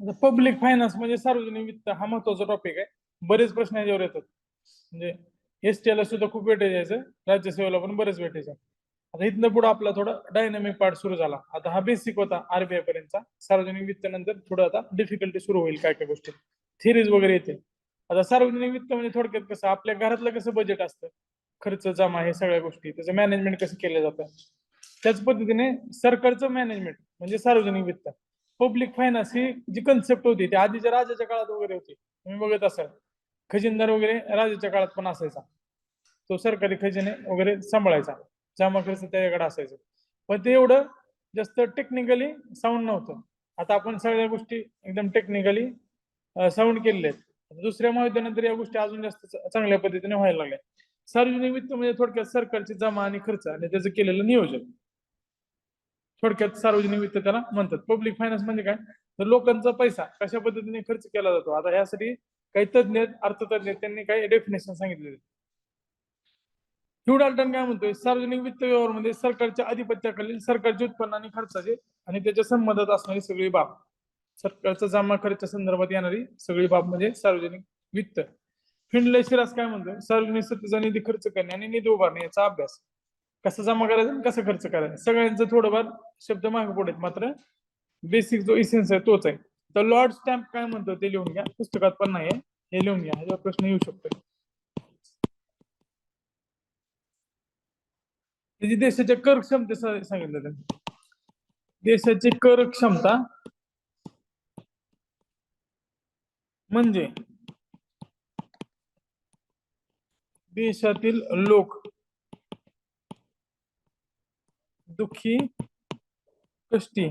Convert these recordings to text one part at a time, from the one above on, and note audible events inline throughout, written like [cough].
म्हणजे public finance म्हणजे सार्वजनिक वित्त हा महत्त्वाचा टॉपिक आहे. बरेच प्रश्न याच्यावर येतात. म्हणजे एस ला सुद्धा खूप वेटेज यायचं राज्यसेवेला पण बरेच वेटेज आहे. आता इथनं पुढे आपला थोडा डायनामिक पार्ट सुरू झाला. आता हा बेसिक होता आरबीआय पर्यंतचा. सार्वजनिक वित्त नंतर थोडं आता डिफिकल्टी सुरू होईल काय काय गोष्टी. थिरीज वगैरे येते आता सार्वजनिक वित्त म्हणजे थोडक्यात कसं आपल्या घरातलं कसं बजेट असतं? खर्च जमा हे सगळ्या गोष्टी. त्याचं मॅनेजमेंट कसं केलं जातं? त्याच पद्धतीने सरकारचं मॅनेजमेंट म्हणजे सार्वजनिक वित्त. पब्लिक फायनान्स ही जी कन्सेप्ट होती ती आधीच्या राजाच्या काळात वगैरे होती. तुम्ही बघत असाल. खजिनदार वगैरे राजाच्या काळात पण असायचा. तो सरकारी खजिने वगैरे सांभाळायचा. जमा खर्च त्याच्याकडे असायचं. पण ते एवढं जास्त टेक्निकली साऊंड नव्हतं. आता आपण सगळ्या गोष्टी एकदम टेक्निकली साऊंड केलेल्या आहेत. दुसऱ्या महायुद्धानंतर या गोष्टी अजून जास्त चांगल्या पद्धतीने व्हायला लागल्या. सार्वजनिक वित्त म्हणजे थोडक्यात सरकारची जमा आणि खर्च आणि त्याचं केलेलं नियोजन. थोडक्यात सार्वजनिक वित्त त्याला म्हणतात. पब्लिक फायनान्स म्हणजे काय? तर लोकांचा पैसा कशा पद्धतीने खर्च केला जातो? आता यासाठी काही तज्ञ अर्थतज्ञ त्यांनी काही डेफिनेशन सांगितलेले ह्युडाल्टन काय म्हणतोय? सार्वजनिक वित्त व्यवहारमध्ये सरकारच्या आधिपत्याखालील सरकारचे उत्पन्न आणि खर्चाचे आणि त्याच्या संबंधात असणारी सगळी बाब. सरकारचा जमा खर्च संदर्भात येणारी सगळी बाब म्हणजे सार्वजनिक वित्त. फिंडले शिरास काय म्हणतोय? सार्वजनिक सत्तेचा निधी खर्च करणे आणि निधी उभारणे याचा अभ्यास. कसा जमा करायचा आणि कसं खर्च करायचा? सगळ्यांचं थोडंफार शब्द मागे पुढे मात्र. बेसिक जो इसेन्स आहे तोच आहे. तर लॉर्ड स्टॅम्प काय म्हणतो ते लिहून घ्या. पुस्तकात पण नाही हे लिहून घ्या. ह्याचा प्रश्न येऊ शकतो त्याची म्हणजे देशाच्या कर क्षमते सांगितलं त्यांनी. देशाची कर क्षमता म्हणजे देशातील लोक दुःखी कष्टी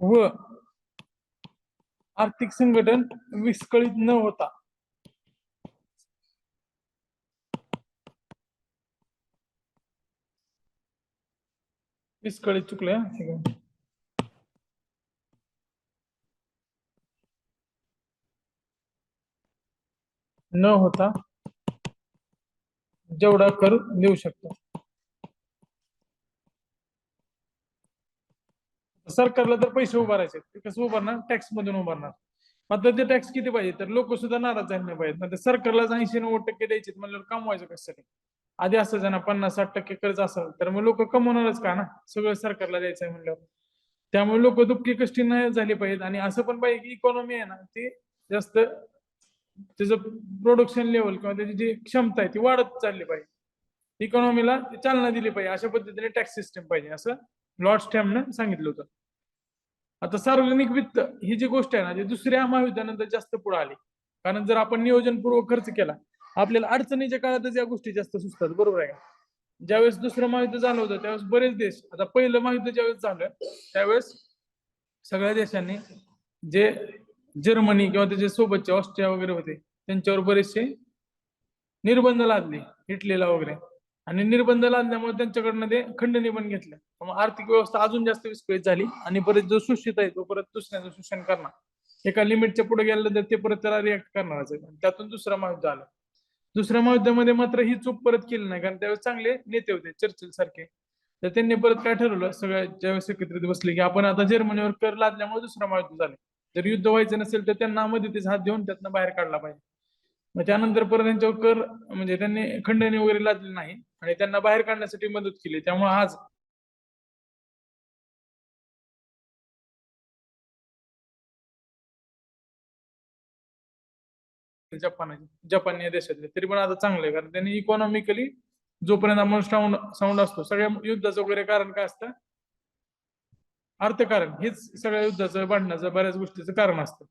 व आर्थिक संघटन विस्कळीत न होता. विस्कळीत चुकले न होता जेवढा कर देऊ शकतो. सरकारला तर पैसे उभारायचे ते कसं उभारणार? टॅक्स मधून उभारणार. मात्र ते टॅक्स किती पाहिजे? तर लोक सुद्धा नाराज झाले नाही पाहिजेत. नाही सरकारला ऐंशी नव्वद टक्के द्यायचे म्हणल्यावर कमवायचं कशासाठी? आधी असं ना पन्नास साठ टक्के कर्ज असेल तर मग लोक कमवणारच का ना? सगळं सरकारला द्यायचं आहे म्हणल्यावर. त्यामुळे लोक दुःखी कष्टी नाही झाले पाहिजेत. आणि असं पण पाहिजे की इकॉनॉमी आहे ना ती जास्त त्याचं प्रोडक्शन लेवल किंवा त्याची जी क्षमता आहे ती वाढत चालली पाहिजे. इकॉनॉमीला चालना दिली पाहिजे. अशा पद्धतीने टॅक्स सिस्टम पाहिजे. असं लॉर्ड स्टॅम्पनं सांगितलं होतं. आता सार्वजनिक वित्त ही जी गोष्ट आहे ना ती दुसऱ्या महायुद्धानंतर जास्त पुढे आली. कारण जर आपण नियोजनपूर्वक खर्च केला आपल्याला अडचणीच्या काळातच या गोष्टी जास्त सुचतात बरोबर आहे का? ज्यावेळेस दुसरं महायुद्ध झालं होतं त्यावेळेस बरेच देश आता पहिलं महायुद्ध ज्यावेळेस झालं त्यावेळेस सगळ्या देशांनी जे जर्मनी किंवा त्याच्या सोबतचे ऑस्ट्रिया वगैरे होते त्यांच्यावर बरेचसे निर्बंध लादले इटलीला वगैरे. आणि निर्बंध लादल्यामुळे त्यांच्याकडनं ते खंडणी पण घेतलं. मग आर्थिक व्यवस्था अजून जास्त विस्कळीत झाली आणि परत जो शोषित आहे तो परत दुसऱ्याचं शोषण करणार. एका लिमिटच्या पुढे गेलं तर ते परत त्याला रिॲक्ट करणारच आहे त्यातून दुसरं महायुद्ध आलं. दुसऱ्या महायुद्धामध्ये मात्र ही चूक परत केली नाही कारण त्यावेळेस चांगले नेते होते चर्चिल सारखे तर त्यांनी परत काय ठरवलं? सगळ्या ज्यावेळेस एकत्रित बसले की आपण आता जर्मनीवर कर लादल्यामुळे दुसरं महायुद्ध झालं. जर युद्ध व्हायचं नसेल तर त्यांना मदतीचा हात देऊन त्यातनं बाहेर काढला पाहिजे. मग त्यानंतर परत त्यांच्यावर कर म्हणजे त्यांनी खंडणी वगैरे लादली नाही. आणि त्यांना बाहेर काढण्यासाठी मदत केली. त्यामुळे आज जपान जपान या देशातले. तरी पण आता चांगलं आहे. कारण त्यांनी इकॉनॉमिकली जोपर्यंत आपण साऊंड साऊंड असतो सगळ्या युद्धाचं वगैरे कारण काय असतं? अर्थकारण. हेच सगळ्या युद्धाचं भांडणाचं बऱ्याच गोष्टीचं कारण असतं.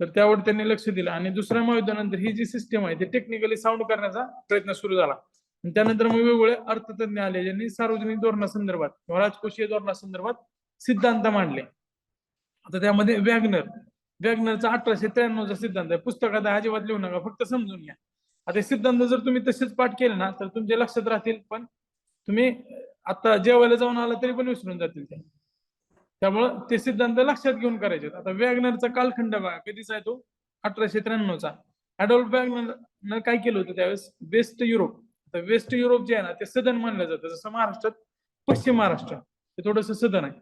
तर त्यावर त्यांनी लक्ष दिलं. आणि दुसऱ्या महायुद्धानंतर ही जी सिस्टम आहे ती टेक्निकली साऊंड करण्याचा प्रयत्न सुरू झाला. त्यानंतर मग वेगवेगळे अर्थतज्ञ आले ज्यांनी सार्वजनिक धोरणासंदर्भात किंवा राजकोषीय धोरणासंदर्भात सिद्धांत मांडले. आता त्यामध्ये वॅगनर वॅगनरचा अठराशे त्र्याण्णवचा सिद्धांत आहे. पुस्तकात अजिबात लिहू नका फक्त समजून घ्या. आता सिद्धांत जर तुम्ही तसेच पाठ केले ना तर तुमच्या लक्षात राहतील पण तुम्ही आता जेवायला जाऊन आला तरी पण विसरून जातील ते. त्यामुळं ते सिद्धांत लक्षात घेऊन करायचे आता वॅगनरचा कालखंड बघा कधीचा आहे तो? अठराशे त्र्याण्णवचा. अडॉल्फ वॅगनर काय केलं होतं त्यावेळेस? West Europe. तर वेस्ट युरोप जे आहे ना ते सदन मानलं जातं. जसं महाराष्ट्रात पश्चिम महाराष्ट्र ते थोडंसं सदन आहे.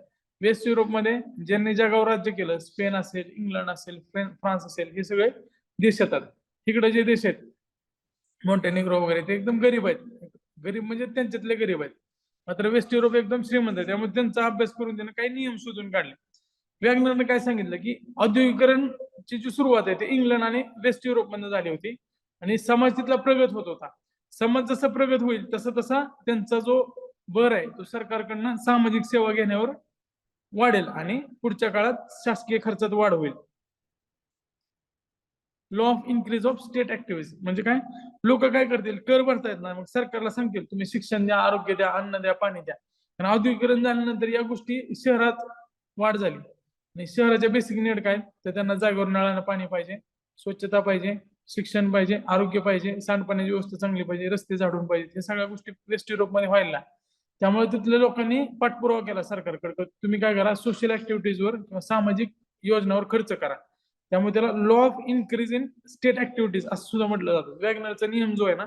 वेस्ट युरोपमध्ये ज्यांनी जगावर राज्य केलं स्पेन असेल इंग्लंड असेल फ्रान्स असेल हे सगळे देश येतात. इकडे जे देश आहेत मॉन्टेनिग्रो वगैरे ते एकदम गरीब आहेत. गरीब म्हणजे त्यांच्यातले गरीब आहेत. मात्र वेस्ट युरोप एकदम श्रीमंत आहे त्यामुळे त्यांचा अभ्यास करून त्यांना काही नियम शोधून काढले. वॅगनरने काय सांगितलं की औद्योगिकरणची जी सुरुवात आहे ते इंग्लंड आणि वेस्ट युरोप झाली होती. आणि समाज तिथला प्रगत होत होता. समाज जसा प्रगत होईल तसा तसा त्यांचा जो भर आहे तो सरकारकडनं सामाजिक सेवा घेण्यावर वाढेल आणि पुढच्या काळात शासकीय खर्चात वाढ होईल. Law of increase of state activity म्हणजे काय? लोक काय करतील? कर भरतायत नाही. मग सरकारला सांगतील तुम्ही शिक्षण द्या आरोग्य द्या अन्न द्या पाणी द्या. आणि औद्योगिकरण झाल्यानंतर या गोष्टी शहरात वाढ झाली. आणि शहराच्या बेसिक नीड काय? तर त्यांना जागेवर नळानं पाणी पाहिजे स्वच्छता पाहिजे शिक्षण पाहिजे आरोग्य पाहिजे सांडपाण्याची व्यवस्था चांगली पाहिजे रस्ते झाडून पाहिजे हे सगळ्या गोष्टी वेस्ट युरोपमध्ये व्हायला. त्यामुळे तिथल्या लोकांनी पाठपुरावा केला सरकारकडे. तुम्ही काय करा सोशल ऍक्टिव्हिटीजवर किंवा सामाजिक योजनावर खर्च करा. त्यामुळे त्याला law of increase in state activities असं सुद्धा म्हटलं जातं. वॅगनरचा नियम जो आहे ना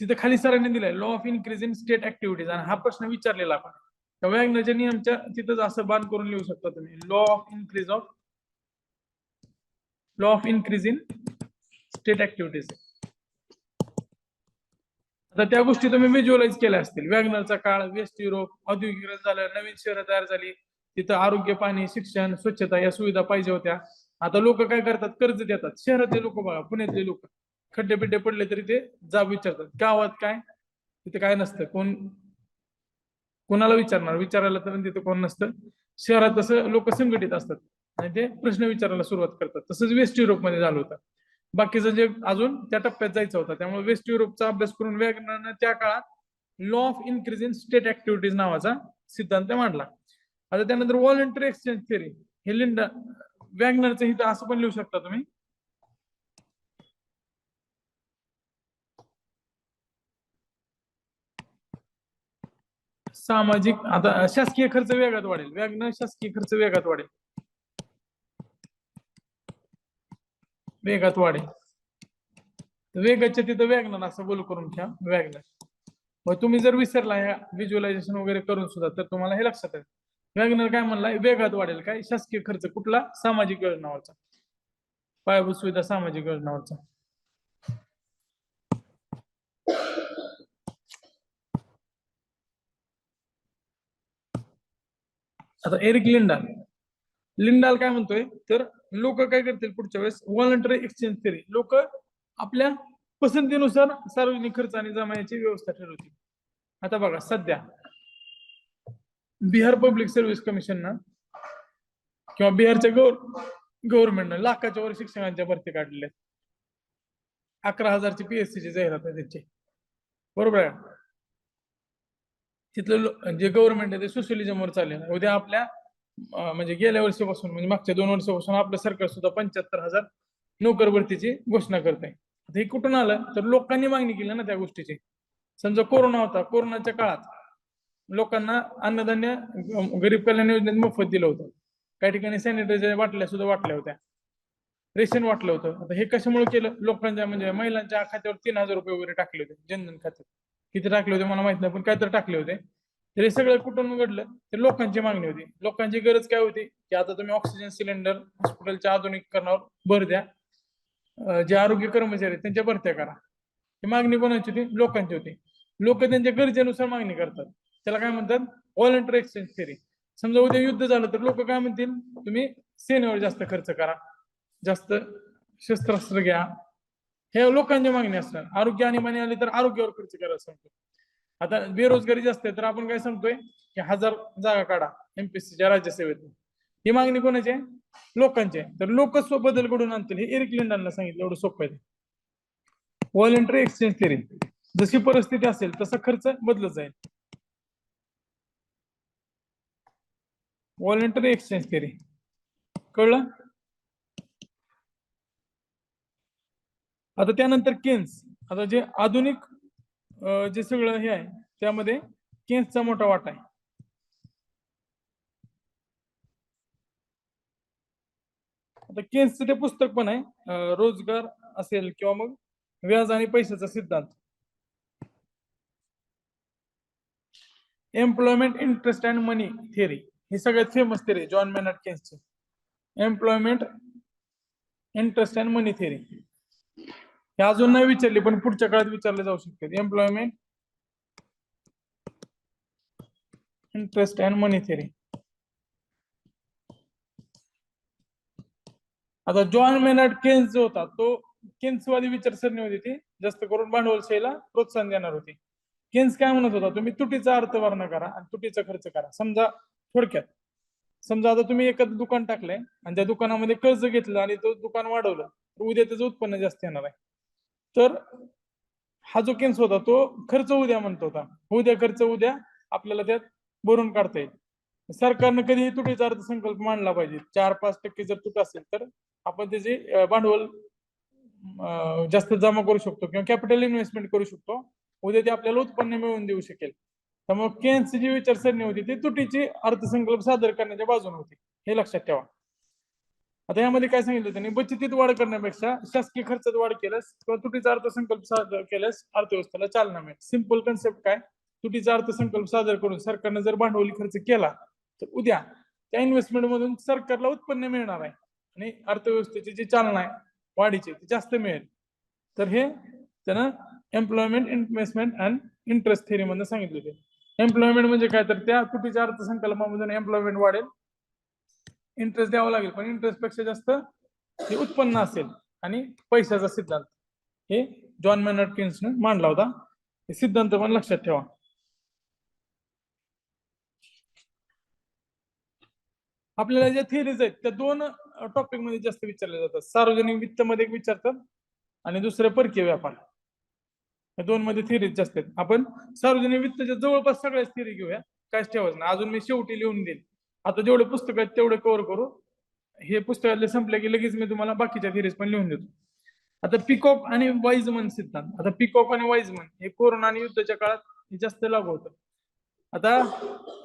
तिथे खाली सरांनी दिलाय law of increase in state activities आणि हा प्रश्न विचारलेला आपण. त्या वॅगनरच्या नियमच्या तिथंच असं बांध करून लिहू शकता तुम्ही. Law of increase of law of increase in state activities आता त्या गोष्टी तुम्ही व्हिज्युअलाइज केल्या असतील. वॅगनरचा काळ वेस्ट युरोप औद्योगिकरण झालं नवीन शहरं तयार झाली. तिथं आरोग्य पाणी शिक्षण स्वच्छता या सुविधा पाहिजे होत्या. आता लोक काय करतात? कर्ज देतात. शहरातले लोक बघा पुण्यातले लोक. खड्डे बिड्डे पडले तरी ते जाब विचारतात. गावात काय? तिथे काय नसतं. कोण? कोणाला विचारणार? विचारायला तर तिथे कोण नसतं. शहरात तसं लोक संघटित असतात. आणि ते प्रश्न विचारायला सुरुवात करतात. तसंच वेस्ट युरोपमध्ये झालं होतं. बाकीचं जे अजून त्या टप्प्यात जायचं होतं. त्यामुळे वेस्ट युरोपचा अभ्यास करून वॅगनरनं त्या काळात law of increase in state activities नावाचा सिद्धांत मांडला. आता त्यानंतर व्हॉलंटरी एक्सचेंज थिअरी हे लिंडा वॅगनरचं इथं असं पण लिहू शकता तुम्ही. सामाजिक आता शासकीय खर्च वेगात वाढेल. वॅगनर शासकीय खर्च वेगात वाढेल. वेगात वाढेल वेगाच्या तिथं वॅगनर असं बोल करून घ्या वॅगनर मग तुम्ही जर विसरला ह्या व्हिज्युअलायझेशन वगैरे करून सुद्धा तर तुम्हाला हे लक्षात येईल. वॅगनर काय म्हणलाय वेगात वाढेल. काय? शासकीय खर्च कुठला? सामाजिक योजनावरचा. पायाभूत सुविधा सामाजिक योजनावरचा. आता एरिक लिंडाल. लिंडाल काय म्हणतोय? तर लोक काय करतील पुढच्या वेळेस? व्हॉलंटरी एक्सचेंज थेरी लोक आपल्या पसंतीनुसार सार्वजनिक खर्च आणि जमायची व्यवस्था ठरवतील. आता बघा सध्या बिहार पब्लिक सर्व्हिस कमिशननं किंवा बिहारच्या गव्हर गव्हर्नमेंटनं लाखाच्या वर शिक्षकांच्या भरती काढलेल्या आहेत. अकरा हजारची पीएससीची जाहिरात आहे त्याची. बरोबर आहे तिथलं जे गव्हर्नमेंट आहे ते सोशलिझमवर चालेल. उद्या आपल्या म्हणजे गेल्या वर्षीपासून म्हणजे मागच्या दोन वर्षापासून आपलं सरकार सुद्धा पंच्याहत्तर हजार नोकर भरतीची घोषणा करत आहे आता हे कुठून आलं? तर लोकांनी मागणी केली ना त्या गोष्टीची. समजा कोरोना होता कोरोनाच्या काळात लोकांना अन्नधान्य गरीब कल्याण योजनेत मोफत दिलं होतं. काही ठिकाणी सॅनिटायझर वाटल्या सुद्धा वाटल्या होत्या. रेशन वाटलं होतं. आता हे कशामुळे केलं? लोकांच्या म्हणजे महिलांच्या खात्यावर तीन हजार रुपये वगैरे टाकले होते जनधन खात्यात. किती टाकले होते मला माहीत नाही पण काय तर टाकले होते. तर हे सगळं कुठून घडलं? तर लोकांची मागणी होती. लोकांची गरज काय होती? की आता तुम्ही ऑक्सिजन सिलेंडर हॉस्पिटलच्या आधुनिकीकरणावर भर द्या. जे आरोग्य कर्मचारी आहेत त्यांच्या भरत्या करा. ही मागणी कोणाची होती? लोकांची होती. लोक त्यांच्या गरजेनुसार मागणी करतात. त्याला काय म्हणतात? व्हॉलंटियर एक्सचेंज थेरी समजा उद्या युद्ध झालं तर लोक काय म्हणतील? तुम्ही सेनेवर जास्त खर्च करा. जास्त शस्त्रास्त्र घ्या. हे लोकांच्या मागणी असणार. आरोग्य आणि आणीबाणी आली तर आरोग्यावर खर्च करा सांगतो. आता बेरोजगारी जास्त आहे तर आपण काय सांगतोय की हजार जागा काढा एमपीएससीच्या राज्यसेवेत ही मागणी कोणाची आहे? लोकांची आहे. तर लोक स्व बदल घडून आणतील. हे एरिक लिंडांना सांगितलं एवढं सोपं आहे व्हॉलेंटरी एक्सचेंज थेरी जशी परिस्थिती असेल तसा खर्च बदलत जाईल. व्हॉलेंटरी एक्सचेंज थेरी कळलं? आता त्यानंतर केन्स आता जे आधुनिक जे सगळं हे आहे त्यामध्ये केन्सचा मोठा वाटा आहे. आता केन्सचं ते पुस्तक पण आहे रोजगार असेल किंवा मग व्याज आणि पैशाचा सिद्धांत. Employment interest and money theory ही सगळ्यात famous theory John Maynard केन्सची employment interest and money theory हे अजून नाही विचारले पण पुढच्या काळात विचारले जाऊ शकते. Employment interest and money theory आता जॉन मेनर्ड केन्स जो होता तो केन्सवादी विचारसरणी होती ती. जास्त करून भांडवलशाहीला प्रोत्साहन देणार होती. केन्स काय म्हणत होता तुम्ही तुटीचा अर्थ वर्ण करा आणि तुटीचा खर्च करा. समजा थोडक्यात समजा आता तुम्ही एखादं दुकान टाकलंय आणि त्या दुकानामध्ये कर्ज घेतलं आणि तो दुकान वाढवलं तर उद्या त्याचं उत्पन्न जास्त येणार आहे. तर हा जो केन्स होता तो खर्च उद्या म्हणतो होता. उद्या खर्च उद्या आपल्याला त्यात भरून काढता येईल. सरकारनं कधीही तुटीचा अर्थसंकल्प मांडला पाहिजे. चार पाच टक्के जर तूट असेल तर आपण त्याचे भांडवल जास्त जमा करू शकतो किंवा कॅपिटल इन्व्हेस्टमेंट करू शकतो. उद्या ते आपल्याला उत्पन्न मिळवून देऊ शकेल. त्यामुळे केन्सची जी विचारसरणी होती ती तुटीची अर्थसंकल्प सादर करण्याच्या बाजूने होती. हे लक्षात ठेवा. आता यामध्ये काय सांगितलं त्यांनी? बचतीत वाढ करण्यापेक्षा शासकीय खर्चात वाढ केल्यास किंवा तुटीचा अर्थसंकल्प सादर केल्यास अर्थव्यवस्थेला चालना मिळेल. सिंपल कन्सेप्ट काय? तुटीचा अर्थसंकल्प सादर करून सरकारनं जर भांडवली खर्च केला तर उद्या त्या इन्व्हेस्टमेंट मधून सरकारला उत्पन्न मिळणार आहे आणि अर्थव्यवस्थेची जी चालना आहे वाढीची ती जास्त मिळेल. तर हे त्यानं employment investment and interest theory मध्ये सांगितले होते. एम्प्लॉयमेंट म्हणजे काय? तर त्या तुटीच्या अर्थसंकल्पामधून एम्प्लॉयमेंट वाढेल. इंटरेस्ट द्यावा लागेल. पण इंटरेस्टपेक्षा जास्त हे उत्पन्न असेल आणि पैशाचा सिद्धांत. हे जॉन मेनर्ड किन्सने मांडला होता. हे सिद्धांत पण लक्षात ठेवा. आपल्याला ज्या थिअरीज आहेत त्या दोन टॉपिकमध्ये जास्त विचारले जातात. सार्वजनिक वित्त मध्ये एक विचारतात आणि दुसरं परकीय व्यापार. या दोन मध्ये थिअरीज जास्त आहेत. आपण सार्वजनिक वित्ताच्या जवळपास सगळ्याच थिअरी घेऊया. काहीच ठेवायचं नाही. अजून मी शेवटी लिहून देईल आता जेवढे पुस्तक आहेत तेवढे कव्हर करू. हे पुस्तकातले संपले की लगेच मी तुम्हाला बाकीच्या थिरीज पण लिहून देतो. आता पिकॉक आणि वाईजमन सिद्धांत. आता पिकॉक आणि वाईजमन हे कोरोना आणि युद्धाच्या काळात हे जास्त लागू होतं. आता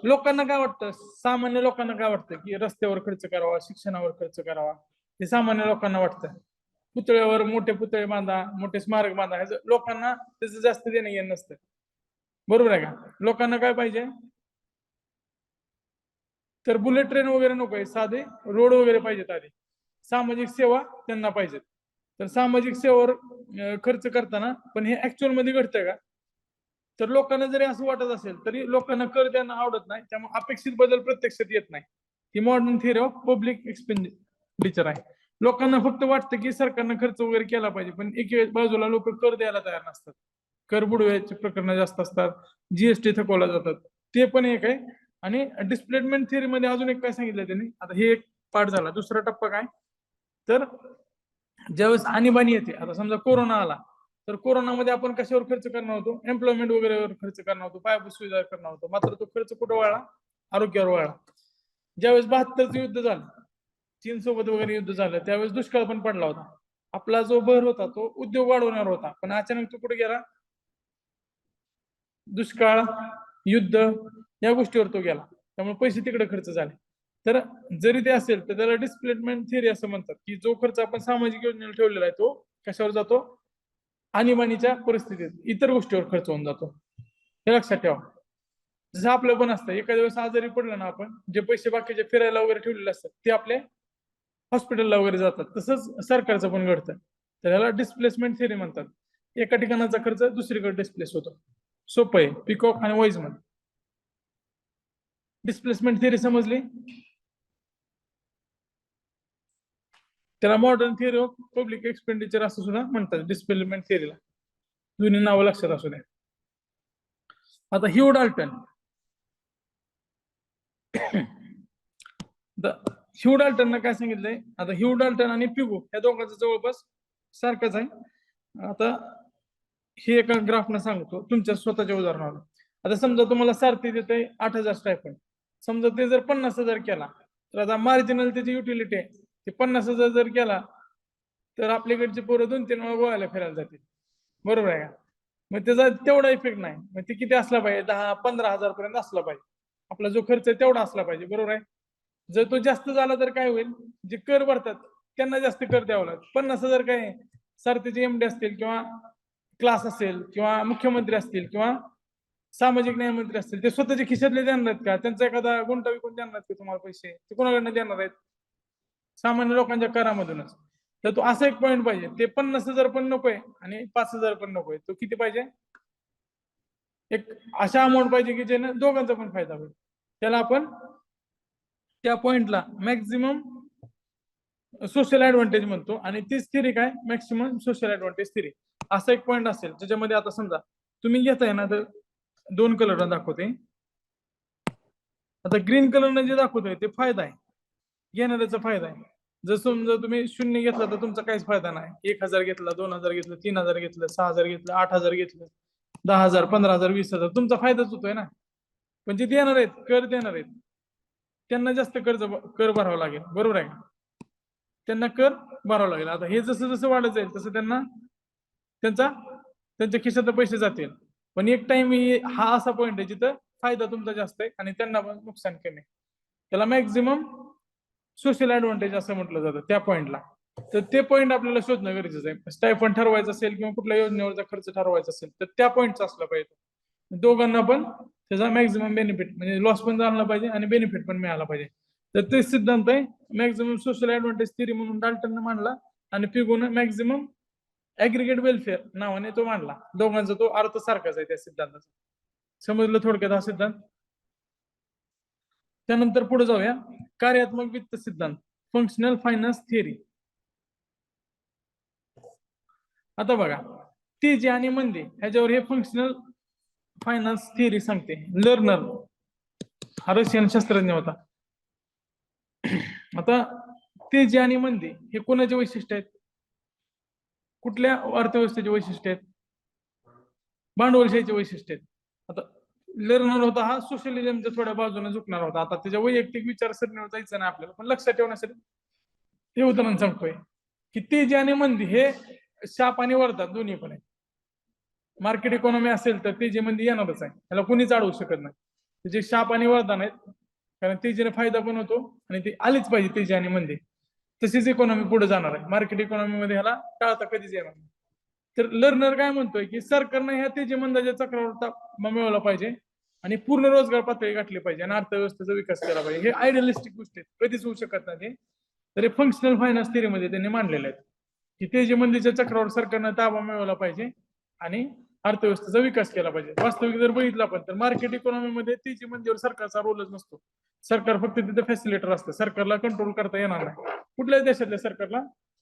लोकांना काय वाटतं? सामान्य लोकांना काय वाटतं की रस्त्यावर खर्च करावा शिक्षणावर खर्च करावा? हे सामान्य लोकांना वाटतं. पुतळ्यावर मोठे पुतळे बांधा मोठे स्मारक बांधा. ह्याचं लोकांना त्याचं जास्त देणं घेणं नसतं. बरोबर आहे का? लोकांना काय पाहिजे? तर बुलेट ट्रेन वगैरे नको आहे साधे रोड वगैरे पाहिजेत आधी. सामाजिक सेवा त्यांना पाहिजेत. तर सामाजिक सेवेवर खर्च करताना पण हे ऍक्च्युअलमध्ये घडतंय का? तर लोकांना जरी असं वाटत असेल तरी लोकांना कर त्यांना आवडत नाही त्यामुळे अपेक्षित बदल प्रत्यक्षात येत नाही. ही modern theory of public expenditure आहे. लोकांना फक्त वाटतं की सरकारनं खर्च वगैरे केला पाहिजे पण एक बाजूला लोक कर द्यायला तयार नसतात. कर बुडव्याचे प्रकरण जास्त असतात जीएसटी थकवला जातात. ते पण एक आहे. आणि डिस्प्लेसमेंट थिअरी मध्ये अजून एक काय सांगितलं त्यांनी? आता हे एक पाठ झाला. दुसरा टप्पा काय? तर ज्यावेळेस आणीबाणी येते आता समजा कोरोना आला तर कोरोनामध्ये आपण कशावर खर्च करणार होतो? एम्प्लॉयमेंट वगैरेवर खर्च करणार होतो पायाभूत सुविधा करणार होतो. मात्र तो खर्च कुठं वळला? आरोग्यावर वळला. ज्यावेळेस बहात्तरचं युद्ध झालं चीन सोबत वगैरे युद्ध झालं त्यावेळेस दुष्काळ पण पडला होता. आपला जो भर होता तो उद्योग वाढवणार होता. पण अचानक तो कुठे गेला? दुष्काळ युद्ध या गोष्टीवर तो गेला. त्यामुळे पैसे तिकडे खर्च झाले. तर जरी ते असेल तर त्याला डिस्प्लेसमेंट थिअरी असं म्हणतात की जो खर्च आपण सामाजिक योजनेला ठेवलेला आहे तो कशावर जातो? आणीबाणीच्या परिस्थितीत. इतर गोष्टीवर खर्च होऊन जातो. हे लक्षात ठेवा. जसं आपलं पण असतं एखाद्या वेळेस आजारी पडलं ना आपण जे पैसे बाकीचे फिरायला वगैरे ठेवलेले असतात ते आपले हॉस्पिटलला वगैरे जातात. तसंच सरकारचं पण घडतं. तर याला डिस्प्लेसमेंट थिअरी म्हणतात. एका ठिकाणाचा खर्च दुसरीकडे डिस्प्लेस होतो. सोपं आहे. पिकॉक आणि वाईजमन डिस्प्लेसमेंट थिअरी समजली? त्याला modern theory of public expenditure असं सुद्धा म्हणतात डिस्प्लेसमेंट थिअरीला जुनी नावं लक्षात असू द्या. आता ह्यू डाल्टन. [coughs] ह्यू डाल्टन काय सांगितलंय? आता ह्यू डाल्टन आणि पिगो या दोघांचं जवळपास सारखंच आहे. आता हे एका ग्राफनं सांगतो तुमच्या स्वतःच्या उदाहरणावर. आता समजा तुम्हाला सारथी देते आठ हजार स्टायपंड समजा ते जर पन्नास हजार केला तर आता मार्जिनल त्याची युटिलिटी आहे. ते पन्नास हजार जर केला तर आपल्याकडचे पोरं दोन तीन वेळा गोव्याला फिरायला जातील. बरोबर आहे का? मग त्याचा तेवढा इफेक्ट नाही. मग ते किती असला पाहिजे? दहा पंधरा हजार पर्यंत असला पाहिजे. आपला जो खर्च आहे तेवढा असला पाहिजे. बरोबर आहे? जर तो जास्त झाला तर काय होईल? जे कर भरतात त्यांना जास्त कर द्यावं लागेल पन्नास हजार काय सर त्याचे एमडी असतील किंवा क्लास असेल किंवा मुख्यमंत्री असतील किंवा सामाजिक न्याय मंत्री असतील ते स्वतःच्या खिशातले देणार आहेत का? त्यांचा एखादा गुंठा विकून देणार आहेत का तुम्हाला पैसे? ते कोणाकडनं देणार आहेत? सामान्य लोकांच्या करामधूनच. तर तो असा एक पॉईंट पाहिजे. ते पन्नास हजार पण नकोय आणि पाच हजार पण नकोय तो किती पाहिजे? एक अशा अमाऊंट पाहिजे की ज्याने दोघांचा पण फायदा होईल. त्याला आपण त्या पॉइंटला मॅक्झिमम सोशल ऍडव्हान्टेज म्हणतो आणि तीच थिरी काय? मॅक्सिमम सोशल ऍडव्हान्टेज थिरी असा एक पॉईंट असेल. त्याच्यामध्ये आता समजा तुम्ही घेताय ना तर दोन कलर दाखवते. आता ग्रीन कलरनं जे दाखवतोय ते फायदा आहे. घेणाऱ्याचा फायदा आहे. जर समजा तुम्ही शून्य घेतला तर तुमचा काहीच फायदा नाही. एक हजार घेतला दोन हजार घेतलं तीन हजार घेतलं सहा हजार घेतलं आठ हजार घेतलं दहा हजार पंधरा हजार वीस हजार तुमचा फायदाच होतोय ना. पण जे देणार आहेत कर देणार आहेत. त्यांना जास्त कर्ज कर भरावा लागेल. बरोबर आहे का? त्यांना कर भरावा लागेल. आता हे जसं जसं वाढत जाईल तसं त्यांना त्यांचा त्यांच्या खिशात पैसे जातील. पण एक टाइम हा असा पॉईंट आहे जिथं फायदा तुमचा जास्त आहे आणि त्यांना पण नुकसान कमी आहे. त्याला मॅक्झिमम सोशल ऍडव्हान्टेज असं म्हटलं जातं त्या पॉईंटला तर ते पॉईंट आपल्याला शोधणं गरजेचं आहे. स्टायफंड ठरवायचं असेल किंवा कुठल्या योजनेवरचा खर्च ठरवायचा असेल तर त्या पॉईंटचा असला पाहिजे. दोघांना पण त्याचा मॅक्झिमम बेनिफिट म्हणजे लॉस पण झाला पाहिजे आणि बेनिफिट पण मिळाला पाहिजे. तर ते सिद्धांत आहे. मॅक्झिमम सोशल ऍडव्हान्टेज थिरी म्हणून डाल्टनने मांडला आणि पिगोन मॅक्झिमम ऍग्रिगेट वेलफेअर नावाने तो मांडला. दोघांचा तो अर्थ सारखाच आहे त्या सिद्धांताचा. समजलं थोडक्यात हा सिद्धांत? त्यानंतर पुढे जाऊया. कार्यात्मक वित्त सिद्धांत. फंक्शनल फायनान्स थिअरी आता बघा. तेजी आणि मंदी ह्याच्यावर हे फंक्शनल फायनान्स थिअरी सांगते. लर्नर हा रशियन शास्त्रज्ञ होता. आता तेजी आणि मंदी हे कोणाचे वैशिष्ट्य आहेत? कुठल्या अर्थव्यवस्थेचे वैशिष्ट्य आहेत? भांडवलशाहीचे वैशिष्ट्य आहेत. आता लर्नर होता हा सोशलिझमच्या थोड्या बाजूने झुकणार होता. आता त्याच्या वैयक्तिक विचारसरणीवर जायचं नाही आपल्याला पण लक्षात ठेवण्यासाठी हे उदाहरण सांगतोय. की तेज आणि मंदी हे शाप आणि वरदान दोन्ही पण आहे मार्केट इकॉनॉमी असेल तर तेजी मंदी येणारच आहे. त्याला कोणीच अडवू शकत नाही. त्याचे शाप आणि वरदान आहेत कारण तेजीने फायदा पण होतो आणि ते आलीच पाहिजे तेजी आणि मंदी. तशीच इकॉनॉमी पुढे जाणार आहे. मार्केट इकॉनॉमी मध्ये ह्याला टाळता कधीच येणार नाही. तर लर्नर काय म्हणतोय की सरकारनं ह्या तेजी मंदाच्या चक्रावर मिळवला पाहिजे आणि पूर्ण रोजगार पातळी गाठली पाहिजे आणि अर्थव्यवस्थेचा विकास केला पाहिजे. हे आयडियलिस्टिक गोष्टी आहेत. कधीच होऊ शकत नाही तर हे फंक्शनल फायनान्स थिअरीमध्ये त्यांनी मांडलेले आहेत. की तेजी मंदीच्या चक्रावर सरकारनं ताबा मिळवला पाहिजे आणि अर्थव्यवस्थेचा विकास केला पाहिजे. वास्तविक जर बघितलं आपण तर मार्केट इकॉनॉमीमध्ये तेजी मंदीवर सरकारचा रोलच नसतो. सरकार फक्त तिथे फॅसिलिटर असतं. सरकारला कंट्रोल करता येणार नाही. कुठल्याच देशातल्या सरकारला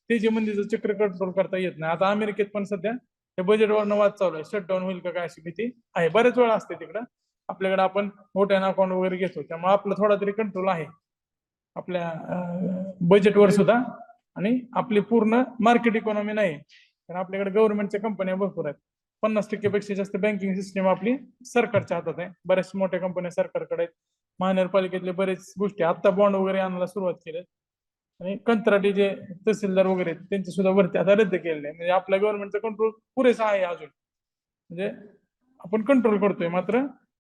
तेजी मंदीचं चक्र कंट्रोल करता येत नाही. आता अमेरिकेत पण सध्या हे बजेटवर वाद चालू आहे. शटडाऊन होईल का काय अशी भीती आहे. बरेच वेळा असते तिकडं. आपल्याकडे आपण मोठ्यानं अकाउंट वगैरे घेतो. त्यामुळे आपला थोडा तरी कंट्रोल आहे. आपल्या बजेटवर सुद्धा. आणि आपली पूर्ण मार्केट इकॉनॉमी नाही. कारण आपल्याकडे गव्हर्नमेंटच्या कंपन्या भरपूर आहेत. पन्नास टक्केपेक्षा जास्त बँकिंग सिस्टीम आपली सरकारच्या हातात आहे. बऱ्याच मोठ्या कंपन्या सरकारकडे आहेत. महानगरपालिकेतले बरेच गोष्टी आता बॉन्ड वगैरे आणायला सुरुवात केली आणि कंत्राटी जे तहसीलदार वगैरे आहेत त्यांचे सुद्धा वरती आता रद्द केलेले म्हणजे आपल्या गव्हर्नमेंटचा कंट्रोल पुरेसा आहे अजून. म्हणजे आपण कंट्रोल करतोय मात्र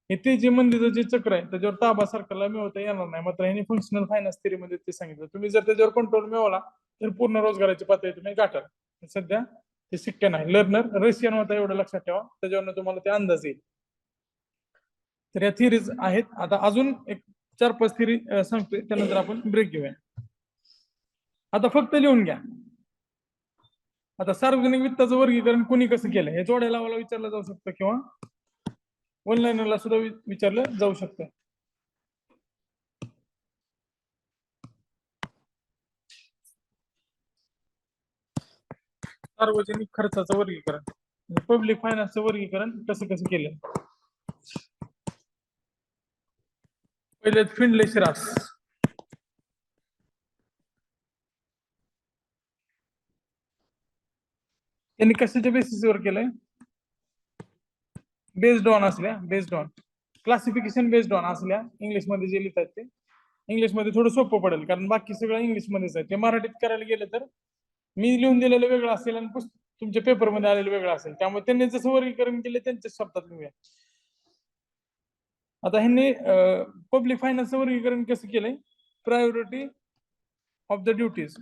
हे ते जे मंदीचं जे चक्र आहे त्याच्यावर ताबा सरकारला मिळवता येणार नाही. मात्र ह्यांनी फंक्शनल फायनान्स थिअरी मध्ये ते सांगितलं. तुम्ही जर त्याच्यावर कंट्रोल मिळवला तर पूर्ण रोजगाराची पातळी तुम्ही गाठाल. सध्या ते सिक्के नाही. लर्नर रशियन होता एवढं लक्षात ठेवा. त्याच्यावरनं तुम्हाला ते अंदाज येईल. तर या थिरीज आहेत. आता अजून एक चार पाच थिरी सांगतोय. त्यानंतर आपण ब्रेक घेऊया. आता फक्त लिहून घ्या. आता सार्वजनिक वित्ताचं वर्गीकरण कोणी कसं केलं? हे जोड्या लावायला विचारलं जाऊ शकतं किंवा ऑनलाईनला सुद्धा विचारलं जाऊ शकतं. सार्वजनिक खर्चाचं वर्गीकरण म्हणजे पब्लिक फायनान्सचं वर्गीकरण कसं कसं केलं? पहिले फिंडले शिरास. त्यांनी कशाच्या बेसिसवर केलंय? बेस्ड ऑन असल्या based on classification based on असल्या इंग्लिशमध्ये जे लिहितात ते. इंग्लिशमध्ये थोडं सोपं पडेल कारण बाकी सगळं इंग्लिश मध्येच आहे. ते मराठीत करायला गेलं तर मी लिहून दिलेलं वेगळं असेल आणि पुस्तक तुमच्या पेपरमध्ये आलेलं वेगळं असेल. त्यामुळे त्यांनी जसं वर्गीकरण केले त्यांच्याच शब्दात लिहूया. आता ह्यांनी पब्लिक फायनान्सचं वर्गीकरण कसं केलंय? प्रायोरिटी ऑफ द ड्युटीज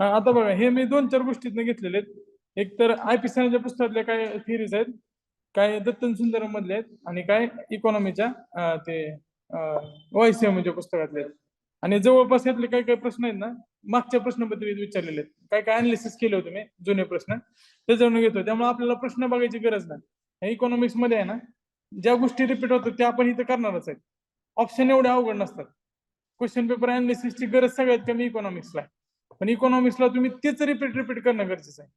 आता बघा हे मी दोन चार गोष्टीतनं घेतलेले आहेत. एक तर आय पी सेनाच्या पुस्तकातल्या काय थिरीज आहेत काय दत्तन सुंदरम मधले आहेत आणि काय इकॉनॉमीच्या अं, ते वायसीएमच्या पुस्तकातले आहेत. आणि जवळपास यातले काही काही प्रश्न आहेत ना मागच्या प्रश्नपत्रिकेत विचारलेले आहेत. काय काय अनालिसिस केले होते मी जुने प्रश्न. त्याच्यावरून घेतो त्यामुळे आपल्याला प्रश्न बघायची गरज नाही. इकॉनॉमिक्समध्ये आहे ना ज्या गोष्टी रिपीट होतात त्या आपण इथं करणारच आहेत. ऑप्शन एवढे अवघड नसतात. क्वेश्चन पेपर अनालिसिसची गरज सगळ्यात कमी इकॉनॉमिक्सला आहे. पण इकॉनॉमिक्सला तुम्ही तेच रिपीट रिपीट करणं गरजेचं आहे.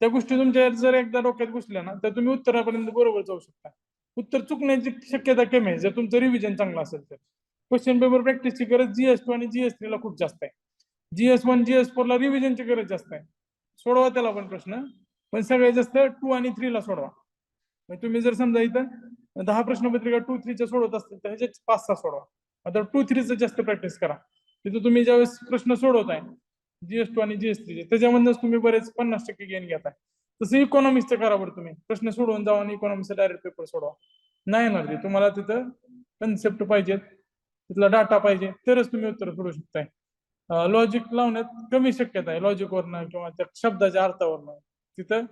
त्या गोष्टी तुमच्या जर एकदा डोक्यात घुसल्या ना तर तुम्ही उत्तरापर्यंत बरोबर जाऊ शकता. उत्तर चुकण्याची शक्यता कमी आहे. जर तुमचं रिव्हिजन चांगलं असेल तर. क्वेश्चन पेपर प्रॅक्टिसची गरज जीएस टू आणि जीएस थ्री ला खूप जास्त आहे. जीएस वन जीएस फोर ला रिव्हिजनची गरज जास्त आहे. सोडवा त्याला पण प्रश्न. पण सगळ्यात जास्त टू आणि थ्रीला सोडवा. म्हणजे तुम्ही जर समजा इथं दहा प्रश्नपत्रिका टू थ्रीच्या सोडवत असतील तर ह्याचे पाच सहा सोडवा. आता टू थ्रीचं जास्त प्रॅक्टिस करा. तिथं तुम्ही ज्यावेळेस प्रश्न सोडवताय जीएस टू आणि जीएस थ्रीचे त्याच्यामधूनच तुम्ही बरेच पन्नास टक्के गेन घेताय. तसं इकॉनॉमिक्सचं करा बरं तुम्ही. प्रश्न सोडवून जावा आणि इकॉनॉमिक्सचा डायरेक्ट पेपर सोडवा. नाही येणार ते. तुम्हाला तिथं कन्सेप्ट पाहिजेत तिथला डाटा पाहिजे. तरच तुम्ही उत्तर सोडू शकताय. लॉजिक लावण्यात कमी शक्यता आहे. लॉजिक वरनं किंवा त्या शब्दाच्या अर्थावरनं. तिथं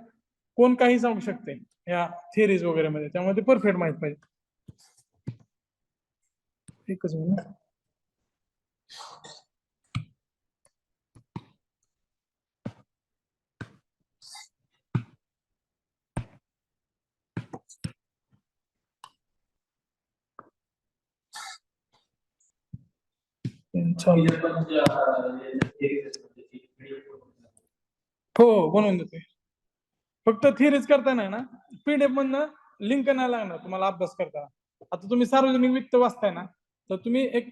कोण काही सांगू शकते? या थिअरीज वगैरे मध्ये. त्यामुळे ते परफेक्ट माहीत पाहिजे. एकच हो बनवून देतोय. फक्त थिअरीज करताना ना पीडीएफ मधनं लिंक नाही लागणार तुम्हाला अभ्यास करताना. आता तुम्ही सार्वजनिक वित्त वाचताय ना तर तुम्ही एक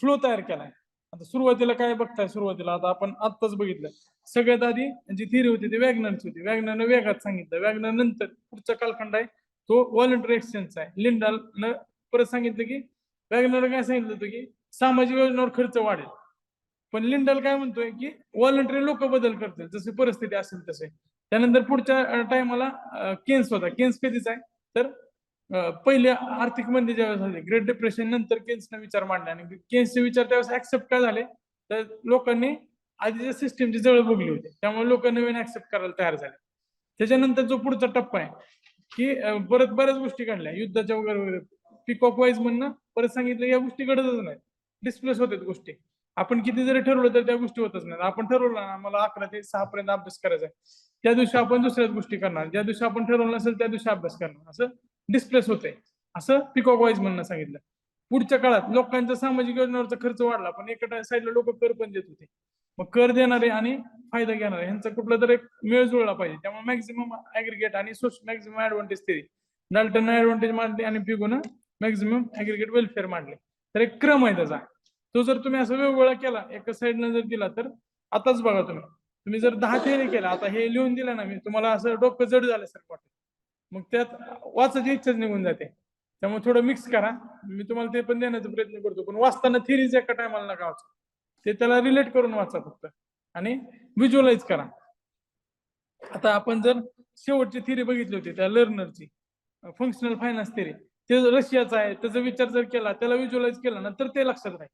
फ्लो तयार केलाय. आता सुरुवातीला काय बघताय सुरुवातीला? आता आपण आत्ताच बघितलं. सगळ्यात आधी जी थिअरी होती ती वॅगनरची होती. वॅगनरनं वेगात सांगितलं. वॅगनर नंतर पुढचा कालखंड आहे तो व्हॉलंटरी एक्सचेंजचा आहे. लिंडालनं परत सांगितलं की वॅगनर काय सांगितलं होतं की सामाजिक योजनावर खर्च वाढेल. पण लिंडल काय म्हणतोय की व्हॉलंटरी लोक बदल करतील. जशी परिस्थिती असेल तसे त्यानंतर पुढच्या टायमाला केन्स होता. केन्स कधीच आहे. तर पहिले आर्थिक मंदी ज्यावेळेस झाली ग्रेट डिप्रेशन नंतर केन्सने विचार मांडले. आणि केन्सचे विचार त्यावेळेस ऍक्सेप्ट काय झाले? तर लोकांनी आधीच्या सिस्टीमची जवळ बघली होती. त्यामुळे लोक नवीन ऍक्सेप्ट करायला तयार झाले. त्याच्यानंतर जो पुढचा टप्पा आहे की परत बऱ्याच गोष्टी घडल्या. युद्धाच्या वगैरे वगैरे. पिकॉक वाईज म्हणणं परत सांगितलं या गोष्टी घडतच नाही डिस्प्लेस होतात गोष्टी. आपण किती जरी ठरवलं तर त्या गोष्टी होतच नाही आपण ठरवलं ना मला अकरा ते सहा पर्यंत अभ्यास करायचा आहे. त्या दिवशी आपण दुसऱ्याच गोष्टी करणार. ज्या दिवशी आपण ठरवलं नसेल त्या दिवशी अभ्यास करणार. असं डिस्प्लेस होतंय. असं पिकॉक वाईज म्हणणं सांगितलं. पुढच्या काळात लोकांचा सामाजिक योजनेवरचा खर्च वाढला पण एका साईडला लोक कर पण देत होते. मग कर देणारे आणि फायदा घेणारे यांचा कुठला तर एक मेळ जुळला पाहिजे. त्यामुळे मॅक्झिमम ऍग्रिगेट आणि मॅक्झिमम ऍडव्हान्टेज ते डाल्टन ऍडव्हान्टेज मांडले आणि पिगोनं मॅक्झिमम ऍग्रिगेट वेलफेअर मांडले. तर एक क्रम आहे त्याचा. तो जर तुम्ही असं वेगवेगळा केला एका साईडनं जर दिला तर आताच बघा तुम्ही. तुम्ही जर दहा थेरी केला आता हे लिहून दिलं ना मी तुम्हाला असं डोकं जड झाल्यासारखं वाटतं मग त्यात वाचायची इच्छाच निघून जाते. त्यामुळे थोडं मिक्स करा. मी तुम्हाला ते पण देण्याचा प्रयत्न करतो पण वाचताना थिरीज एका टायमाला नका वाचा. ते त्याला रिलेट करून वाचा फक्त. आणि व्हिज्युअलाइज करा. आता आपण जर शेवटची थिरी बघितली होती त्या लर्नरची फंक्शनल फायनान्स थिरी ते रशियाचा आहे त्याचा विचार जर केला त्याला विज्युअलाइज केला ना तर ते लक्षात राहील.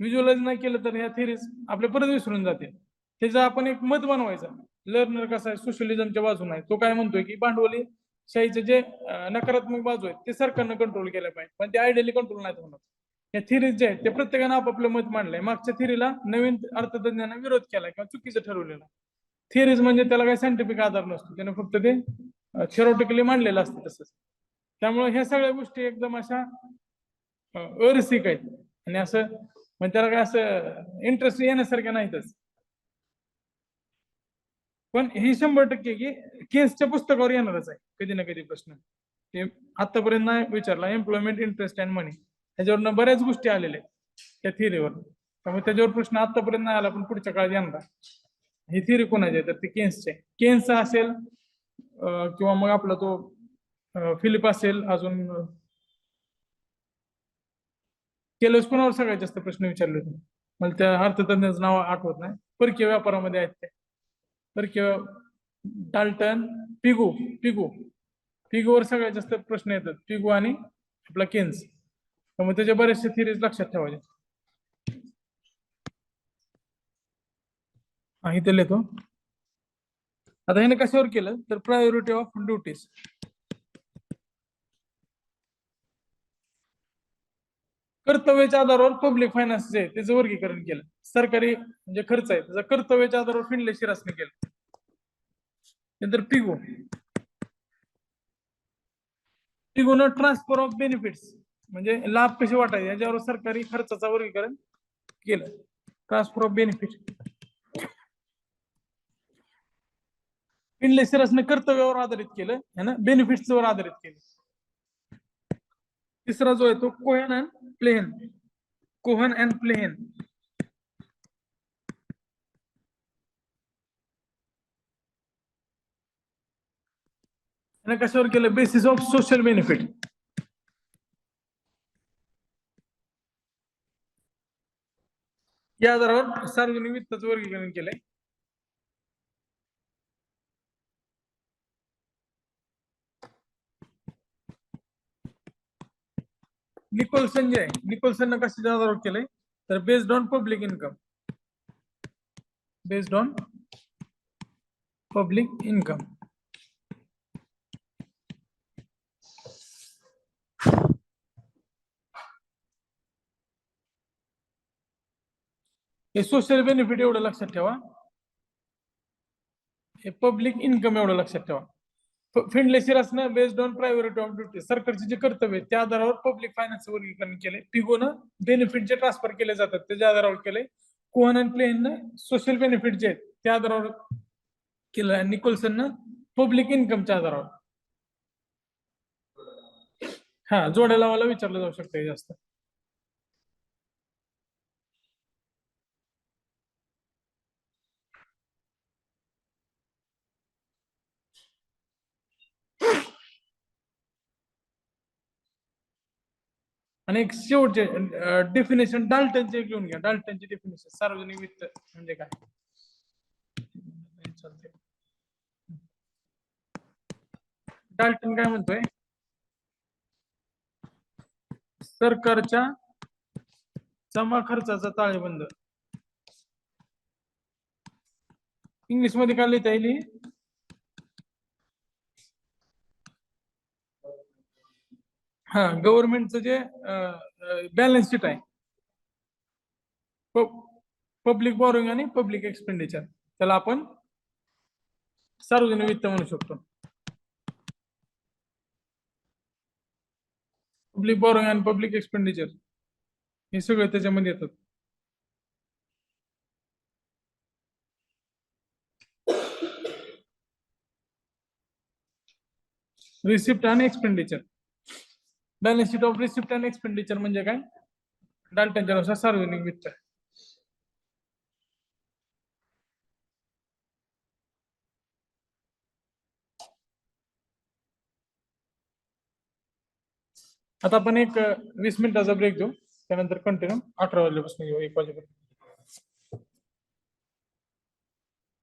विज्युअलाइज नाही केलं तर ह्या थिरीज आपल्या परत विसरून जातील. त्याचं आपण एक मत बनवायचं. लर्नर कसा आहे सोशलिझमच्या बाजून आहे. तो काय म्हणतोय की भांडवली शाहीचे जे नकारात्मक बाजू आहेत ते सरकारनं कंट्रोल केलं पाहिजे. पण ते आयडियली कंट्रोल नाही होणार. या थिरीज जे आहेत ते प्रत्येकानं आपापलं मत मांडलंय. मागच्या थिरीला नवीन अर्थतज्ञांना विरोध केला किंवा चुकीचं ठरवलेलं. थिरीज म्हणजे त्याला काही सायंटिफिक आधार नसतो. त्याने फक्त ते थेरोटिकली मांडलेलं असतं तसंच. त्यामुळे ह्या सगळ्या गोष्टी एकदम अशा अरसिक आहेत. आणि असं म्हणजे त्याला काय असं इंटरेस्ट येण्यासारख्या नाहीतच. पण हे शंभर टक्के की केसच्या पुस्तकावर येणारच आहे कधी ना कधी प्रश्न. ते आतापर्यंत नाही विचारला एम्प्लॉयमेंट इंटरेस्ट अँड मनी त्याच्यावरनं बऱ्याच गोष्टी आलेल्या आहेत त्या थिअरीवर त्यामुळे त्याच्यावर प्रश्न आतापर्यंत नाही आला पण पुढच्या काळात येणार ही थिअरी कोणाची आहे? तर ती केन्सचे केन्स असेल किंवा मग आपला तो फिलिप असेल अजून केलस केलंस कोणावर सगळ्यात जास्त प्रश्न विचारले होते. मला त्या अर्थतज्ञाचं नाव आठवत नाही. परकीय व्यापारामध्ये आहेत ते. परकीय डाल्टन पिगू पिगू. पिगूवर सगळ्यात जास्त प्रश्न येतात. पिगू आणि आपला केन्स. त्यामुळे त्याच्या बरेचसे थिरीज लक्षात ठेवायचे हा इथे लिहितो. आता ह्याने कशावर केलं? तर प्रायोरिटी ऑफ ड्युटीज कर्तव्याच्या आधारावर पब्लिक फायनान्स जे आहे त्याचं वर्गीकरण केलं. सरकारी म्हणजे खर्च आहे त्याचा कर्तव्याच्या आधारावर फिनले शिरासने केलं. नंतर पिगो. पिगोनं ट्रान्सफर ऑफ बेनिफिट्स म्हणजे लाभ कसे वाटायचे याच्यावर सरकारी खर्चाचं वर्गीकरण केलं. ट्रान्सफर ऑफ बेनिफिट फिनले सिरसने कर्तव्यावर आधारित केलं है ना? बेनिफिट्स वर आधारित केलं. तिसरा जो आहे तो Cohn and Plehn Cohn and Plehn कशावर केलं? बेसिस ऑफ सोशल बेनिफिट या आधारावर सार्वजनिक वित्ताचं वर्गीकरण केलंय. निकोलसन जे आहे निकोलसन कशाच्या आधारावर केलंय तर based on public income based on public income हे सोशल बेनिफिट एवढं लक्षात ठेवा. हे पब्लिक इन्कम एवढं लक्षात ठेवा. Findlay सिरासनं based on priority of duty सरकारचे जे कर्तव्य त्या आधारावर पब्लिक फायनान्स वर्गीकरण केले पिगोनं बेनिफिट जे ट्रान्सफर केले जातात त्याच्या आधारावर केले कोहन अँड प्लेननं सोशल बेनिफिट जे आहेत त्या आधारावर केलं आणि निकोलसननं पब्लिक इन्कमच्या आधारावर. हा जोड्या लावायला विचारलं जाऊ शकतं जास्त. आणि एक शेवटचे डेफिनेशन डाल्टनचे एक लिहून घ्या. डाल्टनचे डेफिनेशन सार्वजनिक वित्त म्हणजे काय? डाल्टन काय म्हणतोय? सरकारच्या जमा खर्चाचा ताळेबंद. इंग्लिशमध्ये काय लिहिता येईल? हा गव्हर्नमेंटचं जे बॅलन्स शीट आहे. पब्लिक बॉरोइंग आणि पब्लिक एक्सपेंडिचर त्याला आपण सार्वजनिक वित्त म्हणू शकतो. पब्लिक बॉरोइंग आणि पब्लिक एक्सपेंडिचर हे सगळं त्याच्यामध्ये येतात. रिसिप्ट आणि expenditure balance sheet of receipt and expenditure म्हणजे काय? डाल्टनच्या नुसार सार्वजनिक वित्त. आता आपण एक वीस मिनिटाचा ब्रेक देऊ. त्यानंतर कंटिन्यू अकरा वाजल्यापासून घेऊ एक वाजेपर्यंत.